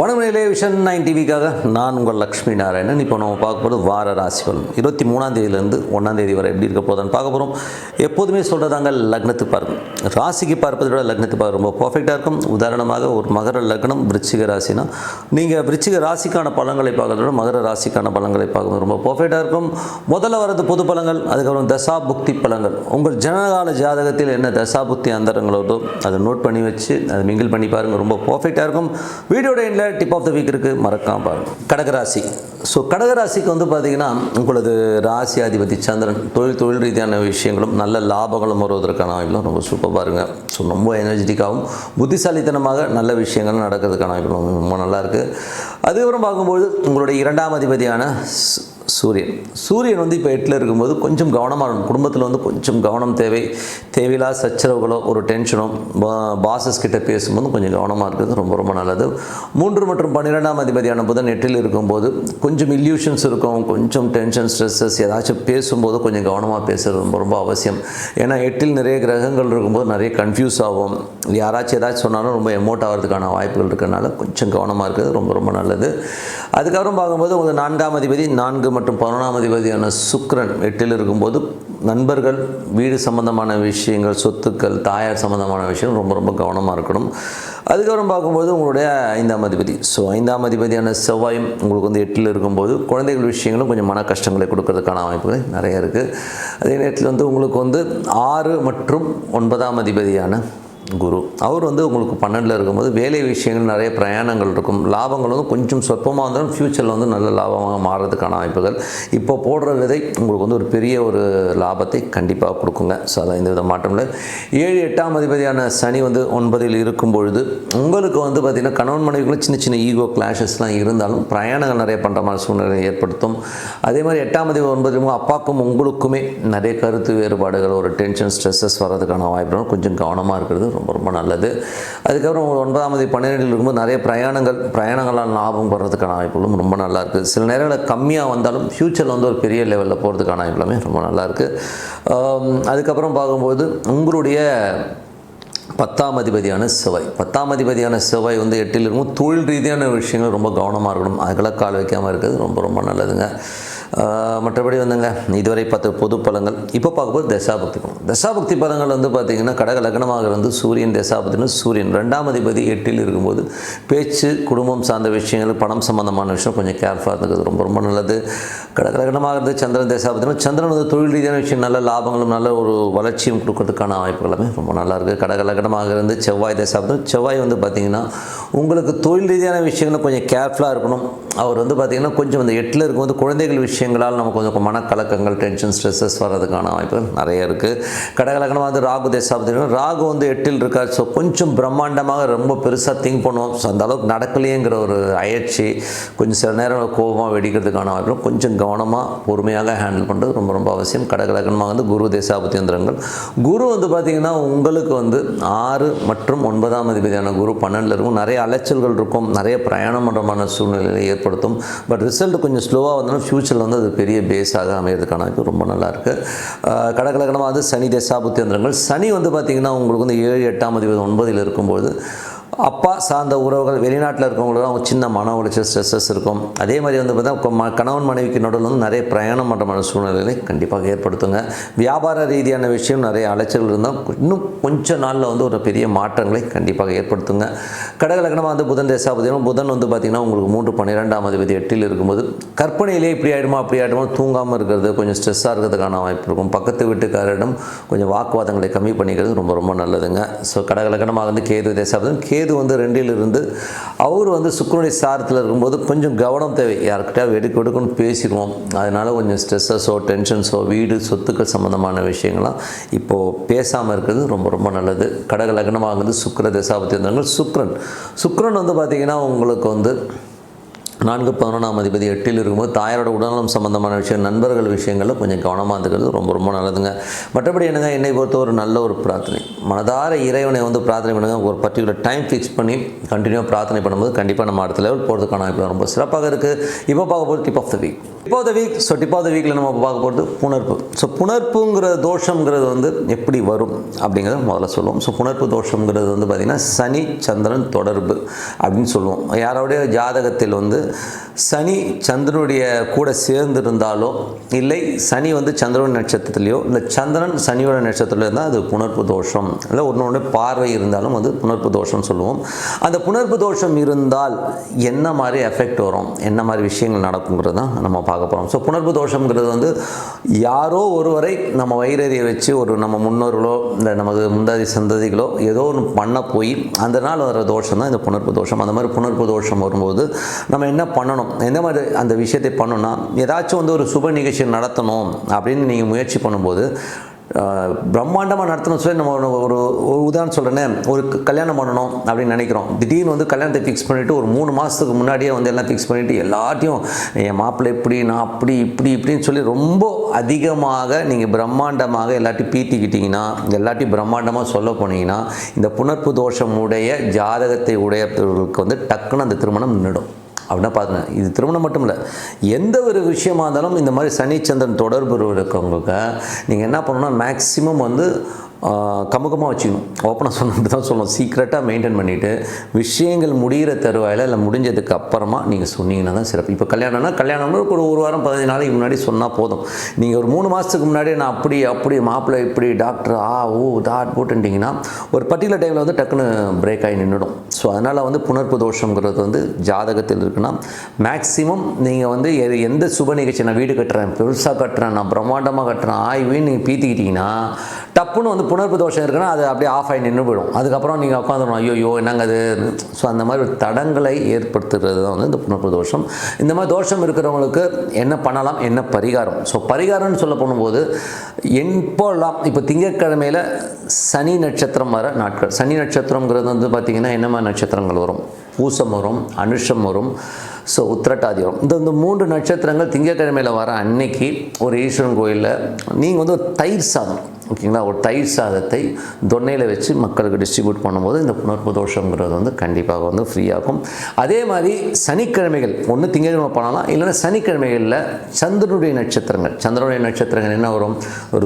வணக்கமிலே vision nine டிவிக்காக நான் உங்கள் லக்ஷ்மி நாராயணன். இப்போ நம்ம பார்க்க போகிறது வார ராசி பலன். இருபத்தி மூணாம் தேதியிலேருந்து ஒன்றாம் தேதி வரை எப்படி இருக்க போதான்னு பார்க்க போகிறோம் எப்போதுமே சொல்கிறதாங்க லக்னத்துக்கு பார்க்கும் ராசிக்கு பார்ப்பதை விட லக்னத்துக்கு பார்க்க ரொம்ப பர்ஃபெக்டாக இருக்கும். உதாரணமாக ஒரு மகர லக்னம் விருச்சிக ராசினா நீங்கள் விருச்சிக ராசிக்கான பலன்களை பார்க்கறத விட மகர ராசிக்கான பலன்களை பார்க்கும்போது ரொம்ப பர்ஃபெக்டாக இருக்கும். முதல்ல வரது பொது பழங்கள் அதுக்கப்புறம் தசா புக்தி பலங்கள் உங்கள் ஜனகால ஜாதகத்தில் என்ன தசா புக்தி அந்தரங்களோடோ அதை நோட் பண்ணி வச்சு அதை மிங்கிள் பண்ணி பாருங்கள் ரொம்ப பர்ஃபெக்டாக இருக்கும். வீடியோட டிப் ஆஃப் த வீக் இருக்குது மறக்காம பாருங்கள் கடகராசி. ஸோ கடகராசிக்கு வந்து பார்த்தீங்கன்னா உங்களது ராசி அதிபதி சந்திரன் தொழில் தொழில் ரீதியான விஷயங்களும் நல்ல லாபங்களும் வருவதற்கான வாய்ப்புகளும் ரொம்ப சூப்பராக பாருங்க. ஸோ ரொம்ப எனர்ஜெட்டிக்காகவும் புத்திசாலித்தனமாக நல்ல விஷயங்கள் நடக்கிறதுக்கான வாய்ப்பு ரொம்ப நல்லா இருக்குது அதுக்கப்புறம் பார்க்கும்போது உங்களுடைய இரண்டாம் அதிபதியான சூரியன். சூரியன் வந்து இப்போ எட்டில் இருக்கும்போது கொஞ்சம் கவனமாக இருக்கணும். குடும்பத்தில் வந்து கொஞ்சம் கவனம் தேவை. தேவையில்லாத சச்சரவுகளோ ஒரு டென்ஷனோ பாசஸ் கிட்ட பேசும்போது கொஞ்சம் கவனமாக இருக்கிறது ரொம்ப ரொம்ப நல்லது. மூன்று மற்றும் பன்னிரெண்டாம் அதிபதியான புதன் எட்டில் இருக்கும்போது கொஞ்சம் இல்யூஷன்ஸ் இருக்கும். கொஞ்சம் டென்ஷன் ஸ்ட்ரெஸ்ஸஸ் ஏதாச்சும் பேசும்போது கொஞ்சம் கவனமாக பேசுகிறது ரொம்ப ரொம்ப அவசியம். ஏன்னா எட்டில் நிறைய கிரகங்கள் இருக்கும்போது நிறைய கன்ஃபியூஸ் ஆகும். யாராச்சும் ஏதாச்சும் சொன்னாலும் ரொம்ப எமோட் ஆகிறதுக்கான வாய்ப்புகள் இருக்கிறனால கொஞ்சம் கவனமாக இருக்கிறது ரொம்ப ரொம்ப நல்லது. அதுக்கப்புறம் பார்க்கும்போது உங்களுக்கு நான்காம் அதிபதி நான்கு மற்றும் பதினொன்றாம் அதிபதியான சுக்ரன் எட்டில் இருக்கும்போது நண்பர்கள் வீடு சம்பந்தமான விஷயங்கள் சொத்துக்கள் தாயார் சம்பந்தமான விஷயம் ரொம்ப ரொம்ப கவனமாக இருக்கணும். அதுக்கப்புறம் பார்க்கும்போது உங்களுடைய ஐந்தாம் அதிபதி. ஸோ ஐந்தாம் அதிபதியான செவ்வாயும் உங்களுக்கு வந்து எட்டில் இருக்கும்போது குழந்தைகள் விஷயங்களும் கொஞ்சம் மன கஷ்டங்களை கொடுக்கறதுக்கான வாய்ப்புகள் நிறைய இருக்குது அதே நேரத்தில் வந்து உங்களுக்கு வந்து ஆறு மற்றும் ஒன்பதாம் அதிபதியான குரு. அவர் வந்து உங்களுக்கு பன்னெண்டில் இருக்கும்போது வேலை விஷயங்கள் நிறைய பிரயாணங்கள் இருக்கும். லாபங்கள் வந்து கொஞ்சம் சொற்பமாக இருந்தாலும் ஃப்யூச்சரில் வந்து நல்ல லாபமாக மாறுறதுக்கான வாய்ப்புகள். இப்போ போடுற விதை உங்களுக்கு வந்து ஒரு பெரிய ஒரு லாபத்தை கண்டிப்பாக கொடுக்குங்க. ஸோ அதான் இந்த வித மாற்றம் இல்லை. ஏழு எட்டாம் அதிபதியான சனி வந்து ஒன்பதில் இருக்கும் பொழுது உங்களுக்கு வந்து பார்த்திங்கன்னா கணவன் மனைவிக்குள்ள சின்ன சின்ன ஈகோ கிளாஷஸ்லாம் இருந்தாலும் பிரயாணங்கள் நிறைய பண்ணுற மாதிரி சூழ்நிலை ஏற்படுத்தும். அதே மாதிரி எட்டாம் அதிபதி ஒன்பது அப்பாக்கும் உங்களுக்குமே நிறைய கருத்து வேறுபாடுகள் ஒரு டென்ஷன் ஸ்ட்ரெஸ்ஸஸ் வர்றதுக்கான வாய்ப்புகள் கொஞ்சம் கவனமாக இருக்கிறது ரொம்ப ரொம்ப நல்லது. அதுக்கப்புறம் ஒன்பதாம் தேதி பன்னிரெண்டில் இருக்கும்போது நிறைய பிரயாணங்கள் பிரயாணங்களால் லாபம் வர்றதுக்கான வாய்ப்புகளும் ரொம்ப நல்லா இருக்குது சில நேரங்களில் கம்மியாக வந்தாலும் ஃப்யூச்சரில் வந்து ஒரு பெரிய லெவலில் போகிறதுக்கான வாய்ப்புலாமே ரொம்ப நல்லா இருக்குது அதுக்கப்புறம் பார்க்கும்போது உங்களுடைய பத்தாம் அதிபதியான செவ்வாய். பத்தாம் அதிபதியான செவ்வாய் வந்து எட்டில் இருக்கும் தொழில் ரீதியான விஷயங்கள் ரொம்ப கவனமாக இருக்கணும். அதுக்கெல்லாம் கால் வைக்காமல் இருக்கிறது ரொம்ப ரொம்ப நல்லதுங்க. மற்றபடி வந்துங்க இதுவரை பத்து பொது பலங்கள். இப்போ பார்க்கும்போது தசாபக்தி பலம் தசாபக்தி பலங்கள் வந்து பார்த்திங்கன்னா கடக லக்னமாக இருந்து சூரியன் தசாபக்தினு சூரியன் ரெண்டாம் அதிபதி எட்டில் இருக்கும்போது பேச்சு குடும்பம் சார்ந்த விஷயங்கள் பணம் சம்பந்தமான விஷயம் கொஞ்சம் கேர்ஃபுல்லாக இருந்தது ரொம்ப ரொம்ப நல்லது. கடக லக்னமாக இருந்து சந்திரன் தசாபக்தினும் சந்திரன் வந்து தொழில் ரீதியான விஷயம் நல்ல லாபங்களும் நல்ல ஒரு வளர்ச்சியும் கொடுக்கறதுக்கான வாய்ப்புகளுமே ரொம்ப நல்லாயிருக்கு கடக லக்னமாக இருந்து செவ்வாய் தசாபத்தம் செவ்வாய் வந்து பார்த்திங்கன்னா உங்களுக்கு தொழில் ரீதியான விஷயங்கள் கொஞ்சம் கேர்ஃபுல்லாக இருக்கணும். அவர் வந்து பார்த்திங்கன்னா கொஞ்சம் அந்த எட்டில் இருக்கும்போது குழந்தைகள் விஷயம் விஷயங்களால் நமக்கு கொஞ்சம் மனக்கலக்கங்கள் டென்ஷன் ஸ்ட்ரெஸ்ஸஸ் வர்றதுக்கான வாய்ப்புகள் நிறைய இருக்குது கடகலக்கணமாக வந்து ராகு தேசாபதி ராகு வந்து எட்டில் இருக்கார். ஸோ கொஞ்சம் பிரம்மாண்டமாக ரொம்ப பெருசாக திங்க் பண்ணுவோம். ஸோ அந்த அளவுக்கு நடக்கலையேங்கிற ஒரு அயற்சி கொஞ்சம் சில நேரம் கோபமாக வெடிக்கிறதுக்கான வாய்ப்பு கொஞ்சம் கவனமாக பொறுமையாக ஹேண்டில் பண்ணுறது ரொம்ப ரொம்ப அவசியம். கடகலக்கணமாக வந்து குரு தேசாபத்தியந்திரங்கள் குரு வந்து பார்த்திங்கன்னா உங்களுக்கு வந்து ஆறு மற்றும் ஒன்பதாம் அதிபதியான குரு பன்னெண்டில் இருக்கும். நிறைய அலைச்சல்கள் இருக்கும். நிறைய பிரயாணம் பண்ணுறமான சூழ்நிலையை ஏற்படுத்தும். பட் ரிசல்ட் கொஞ்சம் ஸ்லோவாக வந்தாலும் ஃப்யூச்சரில் வந்து அது பெரிய பேஸாக அமையிறதுக்கான வாய்ப்பு ரொம்ப நல்லா இருக்குது கடகலக்கணமாக வந்து சனி தசாபுத்தியந்திரங்கள் சனி வந்து பார்த்திங்கன்னா உங்களுக்கு வந்து ஏழு எட்டாம் அதிபதி ஒன்பதில் இருக்கும்போது அப்பா சார்ந்த உறவுகள் வெளிநாட்டில் இருக்கவங்களுக்கு அவங்க சின்ன மன உளைச்சல் ஸ்ட்ரெஸ்ஸஸ் இருக்கும். அதே மாதிரி வந்து பார்த்தீங்கன்னா கணவன் மனைவிக்கு நடுவில் வந்து நிறைய பிரயாணம் பண்ணுற சூழ்நிலைகளை கண்டிப்பாக ஏற்படுத்துங்க. வியாபார ரீதியான விஷயம் நிறைய அலைச்சல் இருந்தால் இன்னும் கொஞ்ச நாளில் வந்து ஒரு பெரிய மாற்றங்களை கண்டிப்பாக ஏற்படுத்துங்க. கடகலக்கணமாக வந்து புதன் தேசாபதியும் புதன் வந்து பார்த்திங்கன்னா உங்களுக்கு மூன்று பன்னிரெண்டாம் அதிபதி எட்டில் இருக்கும்போது கற்பனையிலே இப்படி ஆகிடுமா அப்படி ஆகிடுமா தூங்காமல் இருக்கிறது கொஞ்சம் ஸ்ட்ரெஸ்ஸாக இருக்கிறதுக்கான வாய்ப்பு இருக்கும். பக்கத்து வீட்டுக்காரரிடம் கொஞ்சம் வாக்குவாதங்களை கம்மி பண்ணிக்கிறது ரொம்ப ரொம்ப நல்லதுங்க. ஸோ கடகலக்கணமாக வந்து கேது தேசாபதம் கேது வந்து ரெண்டில் இருந்து அவர் வந்து சுக்கரனுடைய சாரத்தில் இருக்கும்போது கொஞ்சம் கவனம் தேவை. யாருக்கிட்ட வெடுக்கு வெடுக்குன்னு பேசிடுவோம். அதனால் கொஞ்சம் ஸ்ட்ரெஸ்ஸஸோ டென்ஷன்ஸோ வீடு சொத்துக்கள் சம்மந்தமான விஷயங்கள்லாம் இப்போது பேசாமல் இருக்கிறது ரொம்ப ரொம்ப நல்லது. கடக லக்னமாகுது சுக்கர தசாபத்தி இருந்தாங்க சுக்ரன் சுக்ரன் வந்து பார்த்திங்கன்னா உங்களுக்கு வந்து நான்கு பதினொன்றாம் அதிபதி எட்டில் இருக்கும்போது தாயாரோட உடல்நலம் சம்பந்தமான விஷயம் நண்பர்கள் விஷயங்களில் கொஞ்சம் கவனமாக இருந்துக்கிறது ரொம்ப ரொம்ப நல்லதுங்க. மற்றபடி என்னங்க என்னை பொறுத்த ஒரு நல்ல ஒரு பிரார்த்தனை. மனதார இறைவனை வந்து பிரார்த்தனை பண்ணுங்க. ஒரு பர்டிகுலர் டைம் ஃபிக்ஸ் பண்ணி கண்டினியூவாக பிரார்த்தனை பண்ணும்போது கண்டிப்பாக நம்ம அடுத்த லெவல் போகிறதுக்கான வாய்ப்பு ரொம்ப சிறப்பாக இருக்குது இப்போ பார்க்க போகிறது tip of the week tip of the week so tip of the வீக்கில் நம்ம பார்க்க போகிறது புணர்ப்பு. ஸோ புணர்ப்புங்கிற தோஷங்கிறது வந்து எப்படி வரும் அப்படிங்கிறத முதல்ல சொல்லுவோம். ஸோ புணர்ப்பு தோஷங்கிறது வந்து பார்த்திங்கன்னா சனி சந்திரன் தொடர்பு. அப்படின்னு சொல்லுவோம். யாரோடைய ஜாதகத்தில் வந்து சனி சந்திரனுடைய கூட சேர்ந்திருந்தாலோ இல்லை சனி வந்து சந்திரன் நட்சத்திரத்திலேயோ இல்லை சந்திரன் சனியோட நட்சத்திரத்தில் இருந்தால் அது புணர்ப்பு தோஷம். இல்லை ஒன்று ஒன்று பார்வை இருந்தாலும் அது புணர்ப்பு தோஷம் சொல்லுவோம். அந்த புணர்ப்பு தோஷம் இருந்தால் என்ன மாதிரி எஃபெக்ட் வரும்? என்ன மாதிரி விஷயங்கள் நடக்குங்கிறது தான் நம்ம பார்க்க போகிறோம் ஸோ புணர்ப்பு தோஷங்கிறது வந்து யாரோ ஒருவரை நம்ம வைரறியை வச்சு ஒரு நம்ம முன்னோர்களோ இல்லை நமது முந்தாதி சந்ததிகளோ ஏதோ ஒன்று பண்ண போய் அந்த நாள் வர தோஷம் தான் இந்த புணர்ப்பு தோஷம். அந்த மாதிரி புணர்ப்பு தோஷம் வரும்போது நம்ம என்ன பண்ணணும்? எந்த மாதிரி அந்த விஷயத்தை பண்ணணும்னா ஏதாச்சும் வந்து ஒரு சுப நிகழ்ச்சி நடத்தணும் அப்படின்னு நீங்கள் முயற்சி பண்ணும்போது பிரம்மாண்டமாக நடத்தணும் சொல்லி நம்ம ஒரு- ஒரு உதாரணம் சொல்கிறேன்னே ஒரு கல்யாணம் பண்ணணும் அப்படின்னு நினைக்கிறோம். திடீர்னு வந்து கல்யாணத்தை ஃபிக்ஸ் பண்ணிவிட்டு ஒரு மூணு மாதத்துக்கு முன்னாடியே வந்து எல்லாம் ஃபிக்ஸ் பண்ணிவிட்டு எல்லாத்தையும் என் மாப்பிள்ளை இப்படி நான் அப்படி இப்படி இப்படின்னு சொல்லி ரொம்ப அதிகமாக நீங்கள் பிரம்மாண்டமாக எல்லாத்தையும் பீத்திக்கிட்டிங்கன்னா எல்லாத்தையும் பிரம்மாண்டமாக சொல்ல போனீங்கன்னா இந்த புணர்ப்பு தோஷம் உடைய ஜாதகத்தை உடையவர்களுக்கு வந்து டக்குன்னு அந்த திருமணம் நின்றுடும் அப்படின்னா பாருங்க இது திருமணம் மட்டும் இல்லை எந்த ஒரு விஷயமா இருந்தாலும் இந்த மாதிரி சனிச்சந்திரன் தொடர்பு இருக்கவங்களுக்கு நீங்கள் என்ன பண்ணணும்னா மேக்ஸிமம் வந்து கமுகமாக வச்சுக்கணும். ஓப்பனாக சொன்னது தான் சொல்லணும். சீக்ரெட்டாக மெயின்டைன் பண்ணிவிட்டு விஷயங்கள் முடிகிற தருவாயில் இல்லை முடிஞ்சதுக்கு அப்புறமா நீங்கள் சொன்னீங்கன்னா தான் சிறப்பு. இப்போ கல்யாணம்னா கல்யாணம்னு ஒரு ஒரு வாரம் பதினஞ்சு நாளைக்கு முன்னாடி சொன்னால் போதும். நீங்கள் ஒரு மூணு மாதத்துக்கு முன்னாடி நான் அப்படி அப்படி மாப்பிள்ளை இப்படி டாக்டர் ஆ ஓ தாட் போட்டுட்டிங்கன்னா ஒரு பர்டிகுலர் டைமில் வந்து டக்குன்னு பிரேக் ஆகி நின்றுடும் ஸோ அதனால் வந்து புணர்ப்பு தோஷங்கிறது வந்து ஜாதகத்தில் இருக்குன்னா மேக்ஸிமம் நீங்கள் வந்து எது எந்த சுப நிகழ்ச்சி நான் வீடு கட்டுறேன் பெருசாக கட்டுறேன் நான் பிரம்மாண்டமாக கட்டுறேன் ஆய்வுன்னு நீங்கள் பீத்திக்கிட்டிங்கன்னா டப்புன்னு வந்து புணர்ப்பு தோஷம் இருக்குன்னா அது அப்படியே ஆஃப் ஆகி நின்று போயிடும். அதுக்கப்புறம் நீங்கள் உட்காந்துடணும் ஐயோ என்னங்க அது? ஸோ அந்த மாதிரி ஒரு தடங்களை ஏற்படுத்துறது தான் வந்து இந்த புணர்ப்பு தோஷம். இந்த மாதிரி தோஷம் இருக்கிறவங்களுக்கு என்ன பண்ணலாம்? என்ன பரிகாரம்? ஸோ பரிகாரம்னு சொல்ல போகும்போது எப்போல்லாம் இப்போ திங்கட்கிழமையில் சனி நட்சத்திரம் வர நாட்கள். சனி நட்சத்திரங்கிறது வந்து பார்த்திங்கன்னா என்ன மாதிரி நட்சத்திரங்கள் வரும்? பூசம் வரும் அனுஷம் வரும். ஸோ உத்திரட்டாதி இந்த இந்த மூன்று நட்சத்திரங்கள் திங்கக்கிழமையில் வர அன்னைக்கு ஒரு ஈஸ்வரன் கோயிலில் நீங்கள் வந்து ஒரு தயிர் சாதம் ஓகேங்களா? ஒரு தயிர் சாதத்தை தொன்னையில் வச்சு மக்களுக்கு டிஸ்ட்ரிபியூட் பண்ணும்போது இந்த புணர்ப்பு தோஷங்கிறது வந்து கண்டிப்பாக வந்து ஃப்ரீயாகும் அதே மாதிரி சனிக்கிழமைகள் ஒன்று திங்கட்கிழமை பண்ணலாம் இல்லைன்னா சனிக்கிழமைகளில் சந்திரனுடைய நட்சத்திரங்கள். சந்திரனுடைய நட்சத்திரங்கள் என்ன வரும்?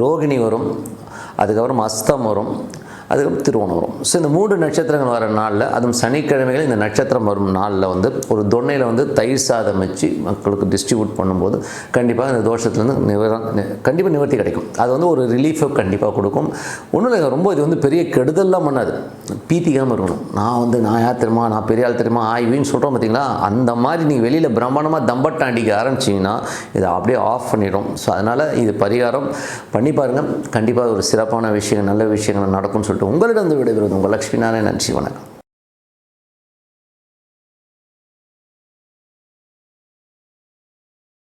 ரோகிணி வரும் அதுக்கப்புறம் அஸ்தம் வரும் அதுக்கப்புறம் திருவோணம் வரும் ஸோ இந்த மூன்று நட்சத்திரங்கள் வர நாளில் அதுவும் சனிக்கிழமைகள் இந்த நட்சத்திரம் வரும் நாளில் வந்து ஒரு தொன்னையில் வந்து தயிர் சாதம் வச்சு மக்களுக்கு டிஸ்ட்ரிபியூட் பண்ணும்போது கண்டிப்பாக இந்த தோஷத்துலேருந்து நிவர கண்டிப்பாக நிவர்த்தி கிடைக்கும். அது வந்து ஒரு ரிலீஃபை கண்டிப்பாக கொடுக்கும். ஒன்றும் இல்லை ரொம்ப இது வந்து பெரிய கெடுதல்லாம் பண்ணாது. பீத்திக்காமல் இருக்கணும். நான் வந்து நான் யார் தெரியுமா? நான் பெரிய ஆள் தெரியுமா? ஆய்வின்னு சொல்கிறோம் பார்த்தீங்களா அந்த மாதிரி நீங்கள் வெளியில் பிரம்மாண்டமாக தம்பட்டம் அடிக்க ஆரம்பிச்சிங்கன்னா இதை அப்படியே ஆஃப் பண்ணிடும். ஸோ அதனால் இது பரிகாரம். பண்ணி பாருங்கள் கண்டிப்பாக ஒரு சிறப்பான விஷயங்கள் நல்ல விஷயங்கள் நடக்கும்னு சொல்லிட்டு உங்களிடம் வந்து விடைபெறுவது உங்கள் லக்ஷ்மி. நாராயணன் நன்றி வணக்கம்.